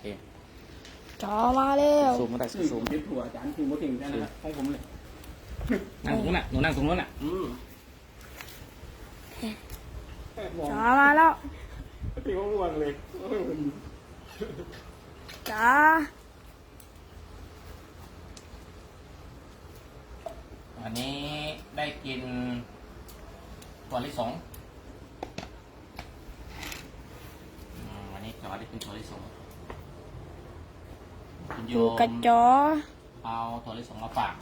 เคจอมาแล้วซูมก็ได้นี่ซูมยึดหัวอาจารย์คือโมทิงได้นะครับของผมเลยนั่งตรงนู้นน่ะหนูนั่งตรงนู้นน่ะอืมแอบมองจอมาแล้วตีว่างๆเลยจ้าวันนี้ได้กินถั่วลิสงอืมวันนี้จอได้กินถั่วลิสงคุณ อโยยู่มกับจอเอาถั่วลิสงมาฝาก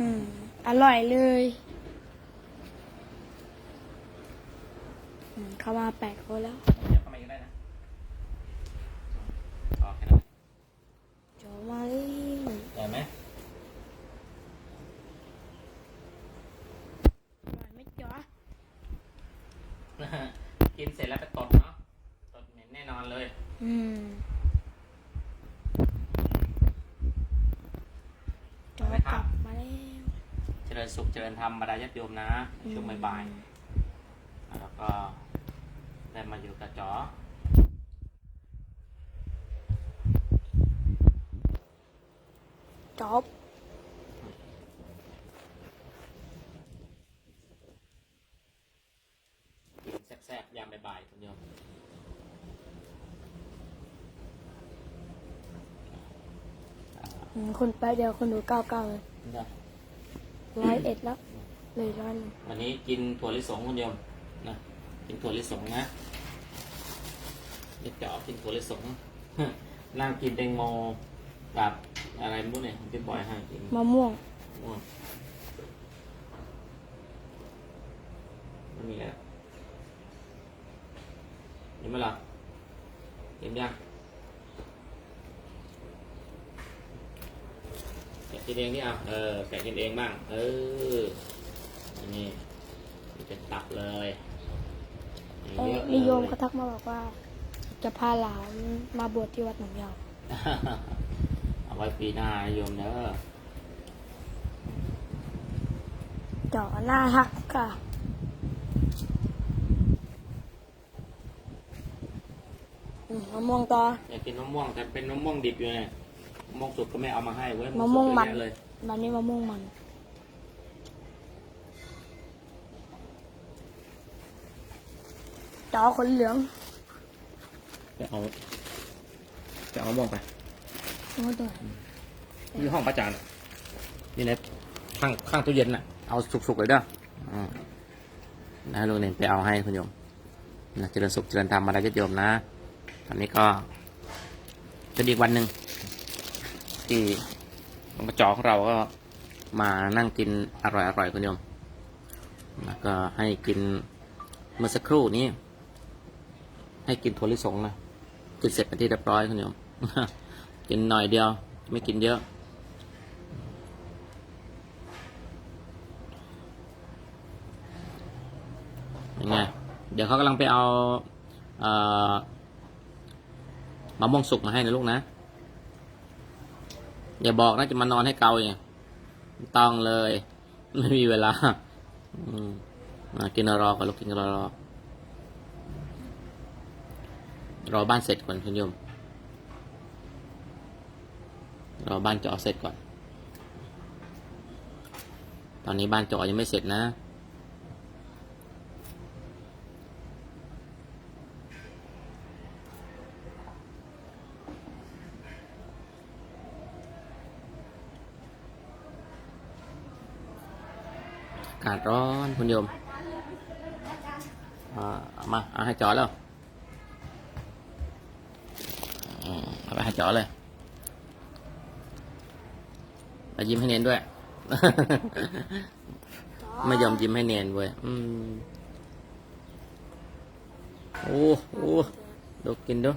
อืม อร่อยเลยอืมเข้ามาแปดคนแล้วเดี๋ยวเข้ามาอีกได้นะโอเคนะจอมาเลยได้ไหม อร่อยไหมจอ กินเสร็จแล้วไปตดเนาะตดเหม็นแน่นอนเลย อืมจอกลับมาแล้ว เจ ริญสุขเจริญธรรมบรรดาญาติโยมนะช่วงบ่ายๆแล้วก็ได้มาอยู่กับจอจบกินแซ่บๆยามบ่ายๆคุณโยมอืมคนไปเดียวคนดูเก้าเก้าเลยนะ ร้อยเอ็ดแล้วเลยร้อยหนึ่งวันนี้กินถั่วลิสงคุณโยมนะกินถั่วลิสงนะเด็กจอกินถั่วลิสงนั่งกินแตงโมกับอะไรไม่รู้เนี่ยพี่บอยให้กินมะม่วงง่วงไม่มีแล้วยังไม่หลับเห็นยังแกะกินเองนี่อะเออแกะกินเองบ้าง เอออันนี้นี่เป็นตับเลยมีเอ้ยเยอะนิยมเลยเขาทักมาบอกว่า จะพาหลานมาบวชที่วัดหนองยาวเอาไว้ปีหน้านะโยมเด้อเจาะหน้าหักค่ะอืมมะม่วงต่ออยากกินมะม่วงแต่เป็นมะม่วงดิบอยู่เนี่ย มะม่วงสุกก็ไม่เอามาให้เว้ยมะม่วงสุกมันเยอะแยะเลยตอนนี้มะม่วงมันจอขนเหลืองจะเอา จะเอามะม่วงไปโอ้ตัวนี่ห้องประจานนี่นะข้างข้างตู้เย็นน่ะ เอาสุกๆเลยเด้ออืมนะลูกเนี่ยไปเอาให้คุณโยมนะเจริญสุขเจริญธรรมมาได้ญาติโยมนะ ตอนนี้ก็เป็นอีกวันหนึ่ง ที่หลงพ่อจอของเราก็มานั่งกินอร่อยๆคุณโยม แล้วก็ให้กินเมื่อสักครู่นี้ ให้กินถั่วลิสงนะกินเสร็จเป็นที่เรียบร้อยคุณโยม กินหน่อยเดียว ไม่กินเยอะ ยังไง เดี๋ยวเขากำลังไปเอาเอ่อมะม่วงสุกมาให้นะลูกนะ อย่าบอกนะจะมานอนให้เกาอย่างต้องเลย ไม่มีเวลา อืมมากินรอก่อนลูกกินรอรอรอบ้านเสร็จก่อนคุณโยม รอบ้านจอเสร็จก่อน ตอนนี้บ้านจอยังไม่เสร็จนะากาศร้อนคุณโยมเอามาเอาให้จอแล้วเอาไปให้จอเลยแล้วยิ้มให้เนียนด้วย ไม่ยอมยิ้มให้เนียนเว้ยอืมโอ้โอ้ดูกินดู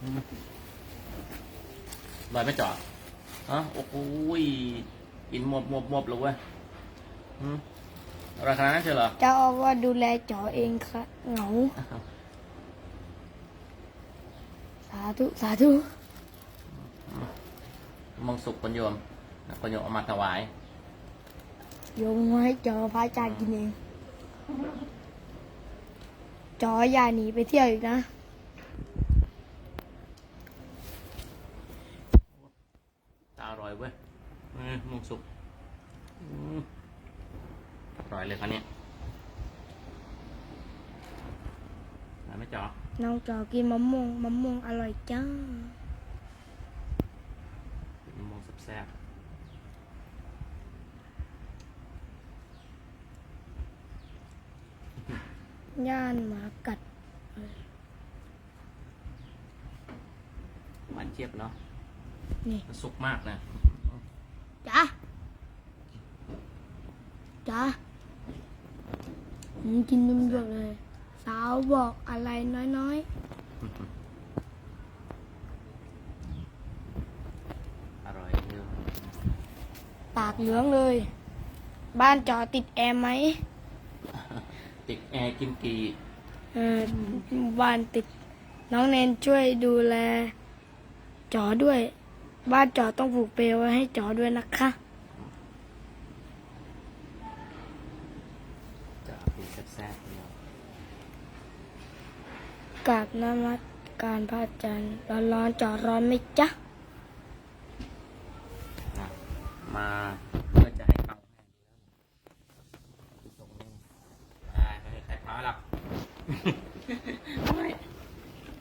อืมบอยไม่จอดฮะโอ้โหย กินหมบหมบหมบเลยเว้ยอืมอะไรขนาดนั้นเชียวเหรอเจ้าอาวาสดูแลจอเองค่ะเหงาสาธุสาธุมองสุกคนโยมคนโยมเอามาถวายโยมไว้จอพระอาจารย์กินเองจออย่าหนีไปเที่ยวอีกนะตาอร่อยเว้ย อืมมุงสุกอืมอร่อยเลยครับเนี่ยมาไหม่จ๋อน้องจอกินมะม่วงมะม่วงอร่อยจ้ามะม่วงแซ่บย่านหมากัดๆหวานเจี๊ยบเนาะนี่มันสุกมากนะ จ้าจ้าอืมกินนุ่มเยอะเลยสาวบอกอะไรน้อย อร่อยเยอะๆปากเหลืองเลย บ้านจอติดแอร์ไหม ติดแอร์กินกีเออบ้านติด น้องเนนช่วยดูแล จอด้วย บ้านจอต้องผูกเปลไว้ให้จอด้วยนะคะจะเป็นแซ่บๆเนาะกราบนมัสการพระอาจารย์ร้อนๆจอร้อนไหมจ๊ะ นะมาเพื่อจะให้เกาให้ดูแล้วนะได้ไม่ให้ใครพาหรอก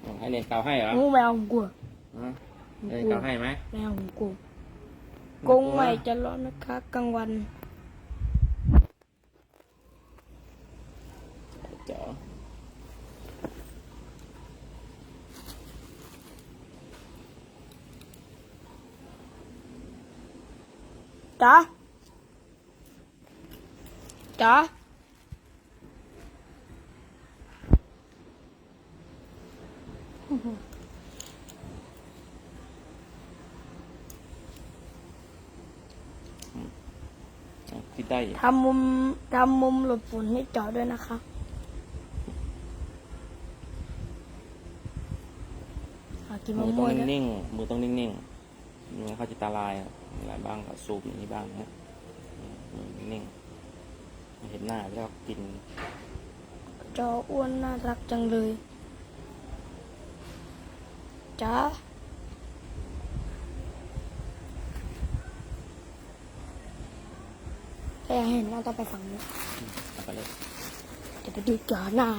ไม่ให้เนนเกาให้เหรอ งูแมวของกูฮะ เนนเกาให้ไหมแมวของกูกงใหม่จะร้อนนะคะกลางวันเจ๋อจ๊ะจ๊ะ คิด ได้ทำมุมทำมุมหลบฝนให้จอด้วยนะคะหากินมืมะอต้ม่อวงงนะนิ่งๆมือต้องนิ่งๆมือเขาจะตาลายอะมีอะไรบ้างก็ซูมอย่างนี้บ้างนะมือนิ่งๆเห็นหน้าแล้วก็กินจออ้วนน่ารักจังเลยจ๊ะแต่ อยากเห็นเราต้องไปฝั่งนี้เอาไปเลยจะไปดูจอหน้า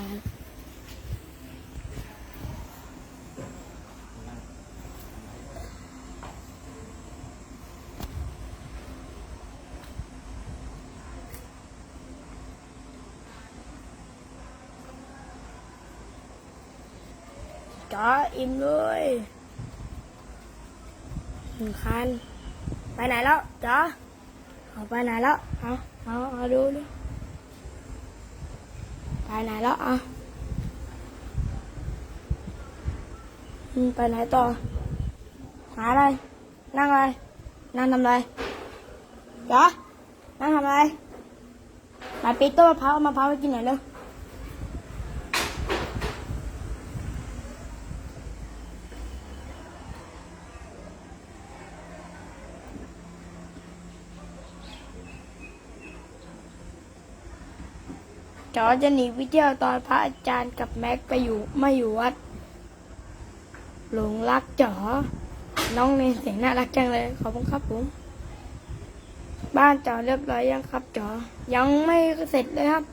จ้าอิ่มเลยหนึ่งคัน ไปไหนแล้วจ้าเอาไปไหนแล้ว เอาเอาดูดิไปไหนแล้วอะไปไหนต่อ หาอะไร นั่งอะไร นั่งทำอะไรจ้านั่งทำอะไร มาปีต้นมะพร้าวเอามะพร้าวไปกินหน่อยเร็ว จอจะหนีไปเที่ยวตอนพระอาจารย์กับแม็กไปอยู่ไม่อยู่วัด หลงรักจอน้องเนเสียงน่ารักจังเลย ขอบคุณครับผม บ้านจอเรียบร้อยยังครับจอยังไม่เสร็จเลยครับ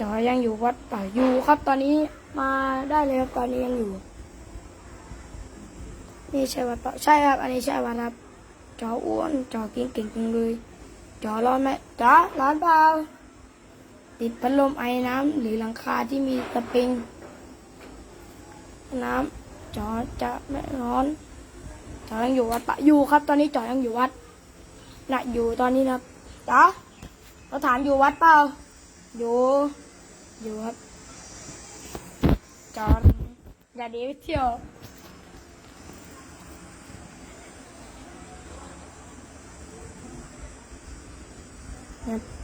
จอยังอยู่วัดป่าอยู่ครับ ตอนนี้มาได้เลยครับ ตอนนี้ยังอยู่ นี่ใช่วัดป่าใช่ครับ อันนี้ใช่วัดครับ จออ้วน จอก่งเก่งจังเลย จอร้อนไหมจอร้อนเปล่า ติดพัดลมไอ้น้ำหรือหลังคาที่มีสปริง น้ำจอจะไม่ร้อนจอยังอยู่วัดปะอยู่ครับ ตอนนี้จอยังอยู่วัดน่ะอยู่ตอนนี้นะครับจอเราถามอยู่วัดเปล่าอยู่อยู่ครับจออย่าดีไปเที่ยวครับ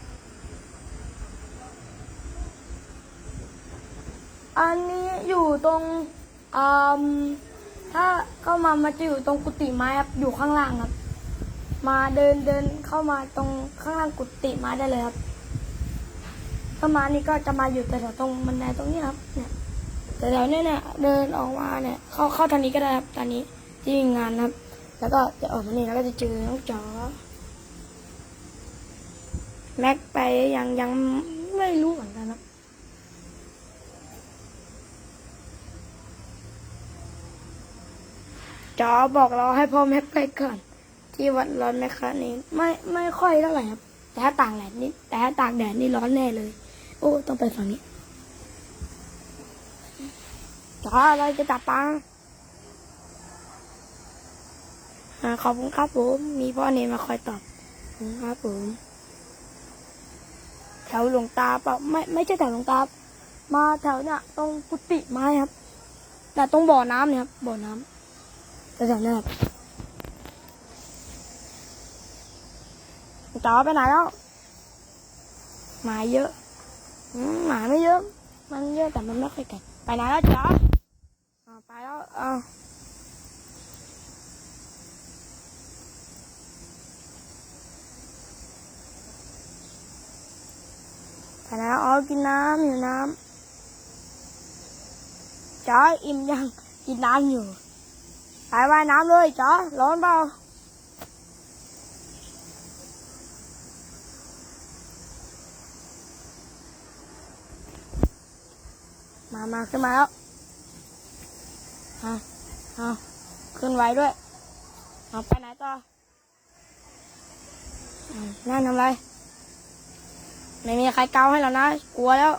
อันนี้อยู่ตรงอืมถ้าเข้ามามันจะอยู่ตรงกุฏิไม้ครับ อยู่ข้างล่างครับ มาเดินเดินเข้ามาตรงข้างล่างกุฏิไม้ได้เลยครับถ้ามานี่ก็จะมาอยู่แต่แถวตรงบันไดตรงนี้ครับ เนี่ยแต่แถวเนี้ยเนี่ยเดินออกมาเนี่ย เข้าเข้าทางนี้ก็ได้ครับตอนนี้ที่มีงานครับ แล้วก็จะออกมานี่แล้วก็จะเจอน้องจอแม็กไปยังยังไม่รู้เหมือนกันครับ จอบอกเราให้พ่อแม็กไปก่อน ที่วัดร้อนแมคคานี่ไม่ไม่ค่อยเท่าไหร่ครับ แต่ถ้าต่างแดดนี่แต่ถ้าตากแดดนี่ร้อนแน่เลย โอ้ต้องไปฝั่งนี้จอเราจะจับปลาอ่าขอบคุณครับผม มีพ่อเนมมาคอยตอบขอบคุณครับผมแถวหลวงตาเปล่าไม่ไม่ใช่แถวหลวงตา มาแถวเนี่ยตรงกุฏิไม้ครับ แต่ตรงบ่อน้ำเนี่ยครับบ่อน้ำ แต่แถวเนี้ครับจ๋อไปไหนแล้วหมาเยอะอืมหมาไม่เยอะมันเยอะแต่มัน ไปว่ายน้ำเลยจ๋อร้อนเปล่ามามาขึ้นมาแล้วเอาเอาขึ้นไว้ด้วย เอาไปไหนต่อนั่นทำไร ไม่มีใครเกาให้แล้วนะ กลัวแล้ว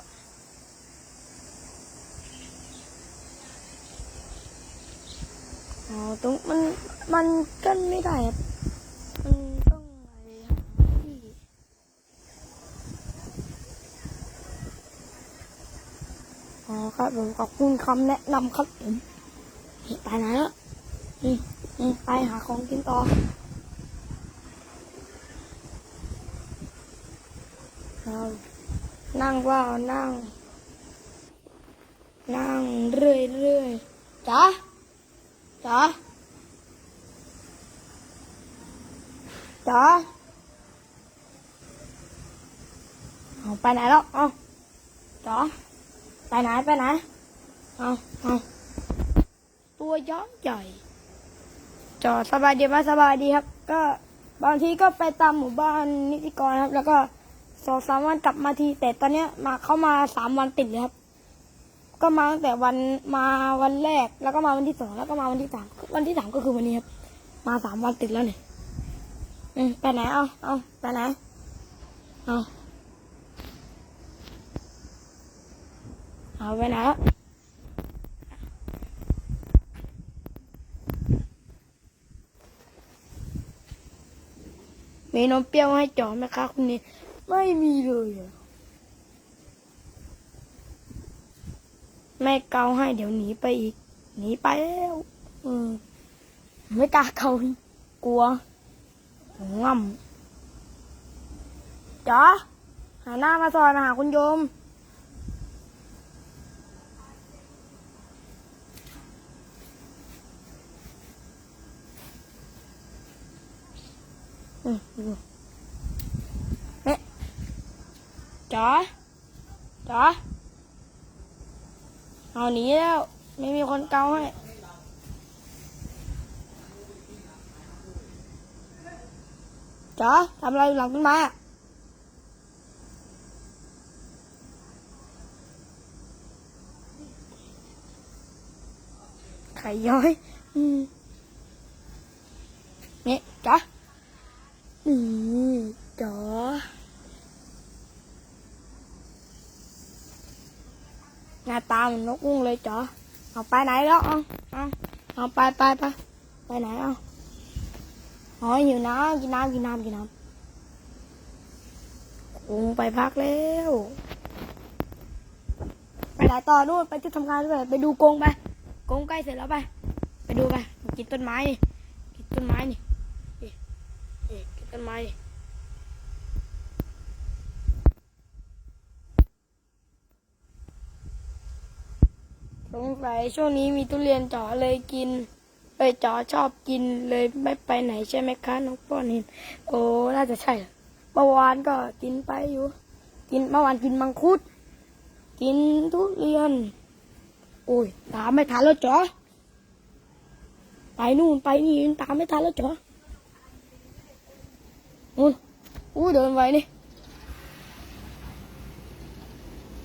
อ๋อ ตรงมันมันกันไม่ได้ครับมันต้องอะไรหาที่อ๋อครับผมขอบคุณคำแนะนำครับผมนี่ไปไหนแล้วนี่นี่ไปหาของกินต่อเอานั่งว่านั่ง นั่งเรื่อยเรื่อยๆจ้า จ๋าจ๋าเอาไปไหนแล้วเอาจ๋าไปไหนไปไหนเอาเอาตัวย้อนใหญ่จอสบายดีไหมสบายดีครับ ก็บางทีก็ไปตามหมู่บ้านนิติกรครับ แล้วก็สองสามวันกลับมาทีแต่ตอนเนี้ยมาเข้ามาสามวันติดเลยครับ ก็มาตั้งแต่วันมาวันแรก แล้วก็มาวันที่สองแล้วก็มาวันที่สามวันที่สามก็คือวันนี้ครับ มาสามวันติดแล้วเนี่ยไปไหนเอาเอาไปไหนเอาเอาไปไหนมีนมเปรี้ยวให้จอไหมคะคุณนี่ไม่มีเลยอะ แม่เกาให้เดี๋ยวหนีไปอีก หนีไปแล้วอืมไม่กล้าเกากลัวง่ำจ๋อหาหน้ามาซอยมาหาคุณโยม อืมเนี่ยจ๋อจ๋อ เอาหนีแล้ว ไม่มีคนเกาให้จ๋าทำอะไรอยู่หลังต้นไม้อะไข่ย้อย อืมนี่จ๋านี่จ๋า หน้าตา เหมือนนกอุ้งเลยจ๋อเอาไปไหนแล้วเอาเอาเอาไปไปไปไปไหนเอาอ๋ออยู่น้ำกินน้ำกินน้ำกินน้ำคงไปพักแล้วไปไหนต่อนู่นไปที่ทำงานด้วยไปดูกงไปกงใกล้เสร็จแล้วไป ไปดูไปกินต้นไม้นี่กินต้นไม้นี่นี่นี่กินต้นไม้นี่ สงสัย ช่วงนี้มีทุเรียนจ๋อเลยกินเอ้ยจ๋อชอบกินเลยไม่ไปไหนใช่ไหมคะน้องป้อนินโอ้น่าจะใช่เมื่อวานก็กินไปอยู่ กินเมื่อวานกินมังคุด กินทุเรียนโอ้ยตามไม่ทันแล้วจ๋อไปนู่นไปนี่ตามไม่ทันแล้วจ๋อนู่นอู้เดินไวนี่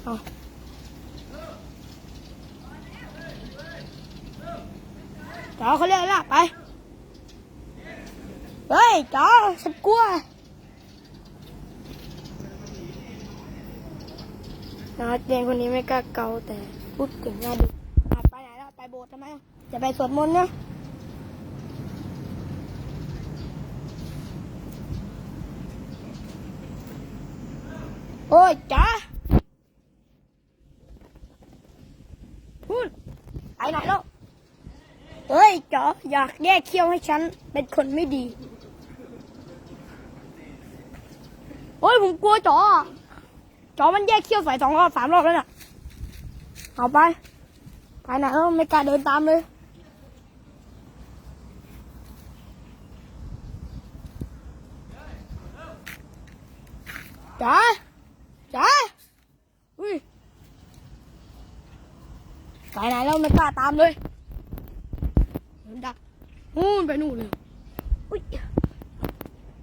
เอ จอเขาเรียกล่ะไป เฮ้ยจอฉันกลัวนะเจนคนนี้ไม่กล้าเกาแต่พูดเก่งน่าดูไปไหนล่ะไปโบสถ์ทำไมจะไปสวดมนต์นะโอ้ยจ๋าพูดไปไหนแล้วเฮ้ยจ๋ อ อยากแยกเขี้ยวให้ฉัน เป็นคนไม่ดี โอ้ยผมกลัวจอจอมันแยกเขี้ยวใส่สองรอบสามรอบแล้วน่ะ เอาไป ไปไหนแล้วไม่กล้าเดินตามเลย จ๋า จ๋า อุ้ย ไปไหนแล้วไม่กล้าตามเลย นู่นไปนู่นเลยอุ้ย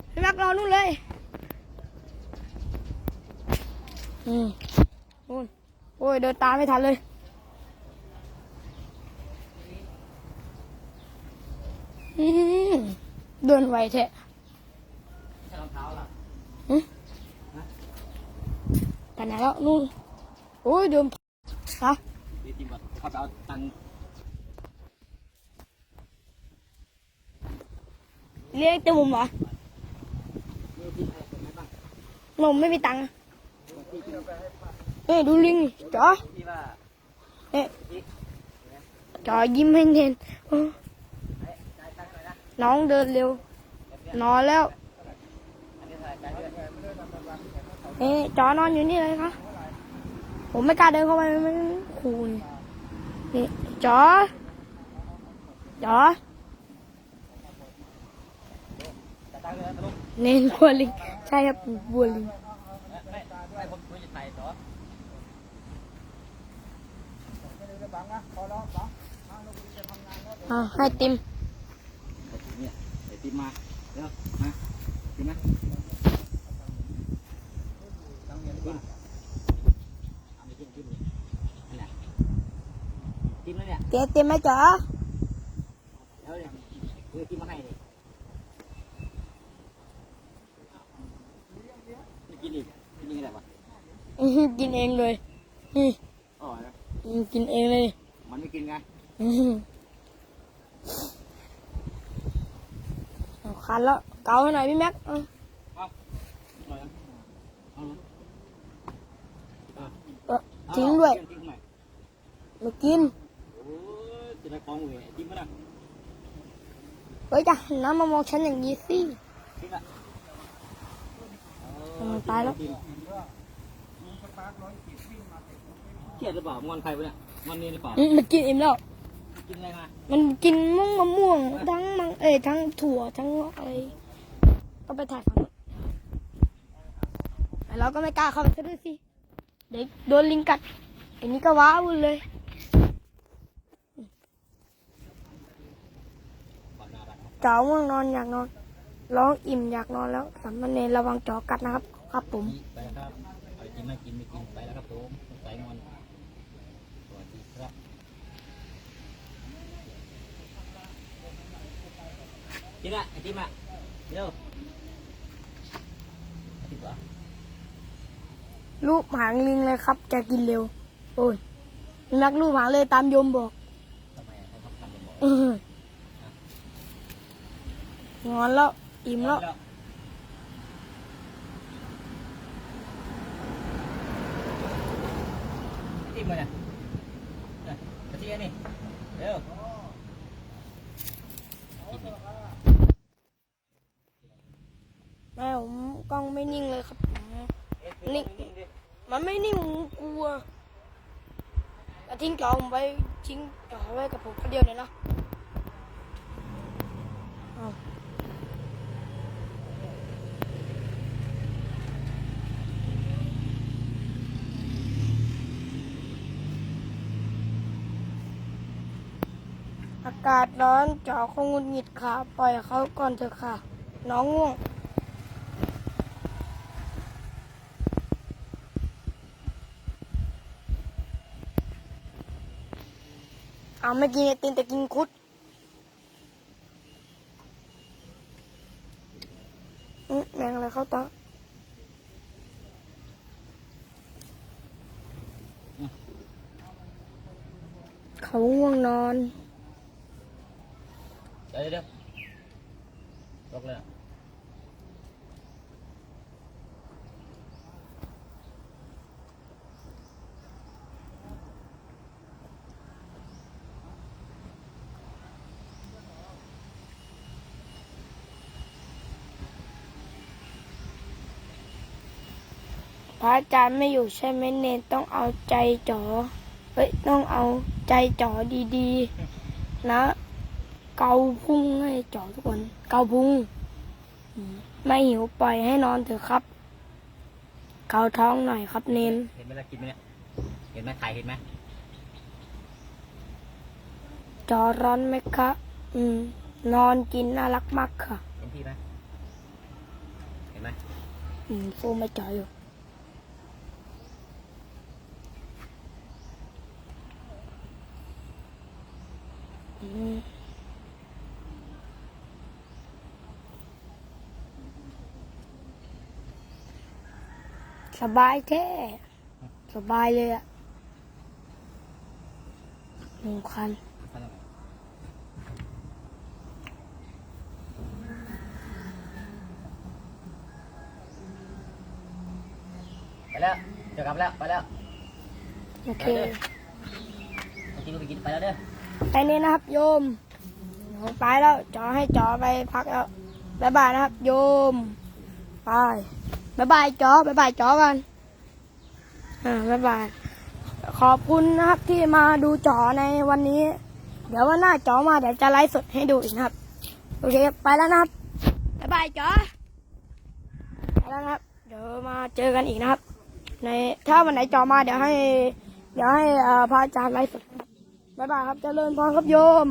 ไปแม็กรอนู่นเลยอืมนู่นโอ้ยเดินตามไม่ทันเลยอืมเดินไวแท้ไปไหนแล้วนู่นโอ้ยเดินฮะ ดีจริงแบบเขาจะเอาตังเต็มมุมเหรอผมไม่มีตังค์เอ้ดูลิงจ๋อที่ว่าเอ๊ะจ๋อยิ้มให้เห็นน้องเดินเร็วนอนแล้วเอ๊ะจ๋อนอนอยู่นี่เลยคะผมไม่กล้าเดินเข้าไปมันคูนนี่จ๋อจ๋อ เน้นบัวลิงใช่ครับบัวลิงไม่ไม่ผมผมจะถ่ายต่ออ่าให้ติมไอ้ทีเนี่ยไอ้ทีมาเดี๋ยวมาทีมาตั้งเงินทีเอาไปทีมทีมนี่นั่นแหละทีมนั่นเนี่ยเจ๊ติมไหมจ๋อแล้วเนี่ยคือทีมมาให้นี่นี่กินอีกกินอีกอะไรวะ อื้อหือ กินเองเลยอืมอ๋อนะอืมกินเองเลยมันไม่กินไงอื้อหือเอาคันแล้วเกาให้หน่อยพี่แม็กเอาเอาหน่อยนะเอาเลยเออทิ้งด้วยทิ้งใหม่มากินโอ้ยจะได้ของเว้ยทิ้งมาละเฮ้ยจ้ะน้ำมามองฉันอย่างนี้สิทิ้งละเออตายแล้ว เครียดหรือเปล่างอนใครวะเนี่ยงอนนี่หรือเปล่าอืมมันกินอิ่มแล้ว กินอะไรมามันกินม่วงมะม่วงทั้งมังเอ้ยทั้งถั่วทั้งอะไรก็ไปถ่ายฝั่งนู้นแต่เราก็ไม่กล้าเข้าไปซะด้วยสิ เด็กโดนลิงกัดอันนี้ก็ว้าวุ่นเลยก่อนหน้ารักจอง่วงนอนอยากนอน ร้องอิ่มอยากนอนแล้วสามเณรระวังจอกัดนะครับ ครับผม ไปแล้วครับเอา กินไม่กินไม่กินไปแล้วครับผมใส่งอนสวัสดีครับกินละไอติมอะเร็วไอติมอะรูปหางลิงเลยครับ จะกินเร็ว โอ้ยนักรูปหางเลยตามโยมบอกทำไมให้เขาทำเป็นบอกอื้อหืองอนแล้วอิ่มแล้ว มมาเนี่ยเนี่ยกระเทียมนี่ เร็วแม่ผมกล้องไม่นิ่งเลยครับผมนิ่งมันไม่นิ่งผมกลัวแล้วทิ้งจอผมไว้ทิ้งจอไว้กับผมคนเดียวเลยนะเอา อา กาศร้อนจอคงหงุดหงิดค่ะ ปล่อยเขาก่อนเถอะค่ะ น้องง่วง เอาไม่กินไอติมแต่กินคุดอื้อแมงอะไรเข้าตาเขาง่วงนอนเดี๋ยวเดี๋ยวลกเลยพระอาจารย์ไม่อยู่ใช่ไหมเนนต้องเอาใจจ่อเฮ้ยต้องเอาใจจ่อดีๆ นะ เกาพุงให้จ่อทุกคน เกาพุงอืมไม่หิวปล่อยให้นอนเถอะครับ เกาท้องหน่อยครับเนนเห็นไหมล่ะกินไหมเนี่ยเห็นไหมถ่ายเห็นไหมจอร้อนไหมคะอืม นอนกินน่ารักมากค่ะเห็นพี่ไหมเห็นไหมอืมฟูไม่จ่ออยู่อืม สบายแท้ สบายเลยอะหนึ่งคันท่านอะไรไปแล้ว จะกลับแล้ว ไปแล้วโอเค ไปกินก็ไปกินไปแล้วเด้อ ไปนี่นะครับโยมเดี๋ยวไปแล้วจอให้จอไปพักแล้วบ๊ายบายนะครับ โยม ไป บ๊ายบายจอบ๊ายบายจอกันอ่าบ๊ายบายขอบคุณนะครับที่มาดูจอในวันนี้ เดี๋ยววันหน้าจอมาเดี๋ยวจะไลฟ์สดให้ดูอีกนะครับ โอเค ไปแล้วนะครับบ๊ายบายจอไปแล้วนะครับ เดี๋ยวมาเจอกันอีกนะครับ ในถ้าวันไหนจอมาเดี๋ยวให้ เดี๋ยวให้เอ่อพระอาจารย์ไลฟ์สดนะครับบ๊ายบายครับเจริญพรครับโยม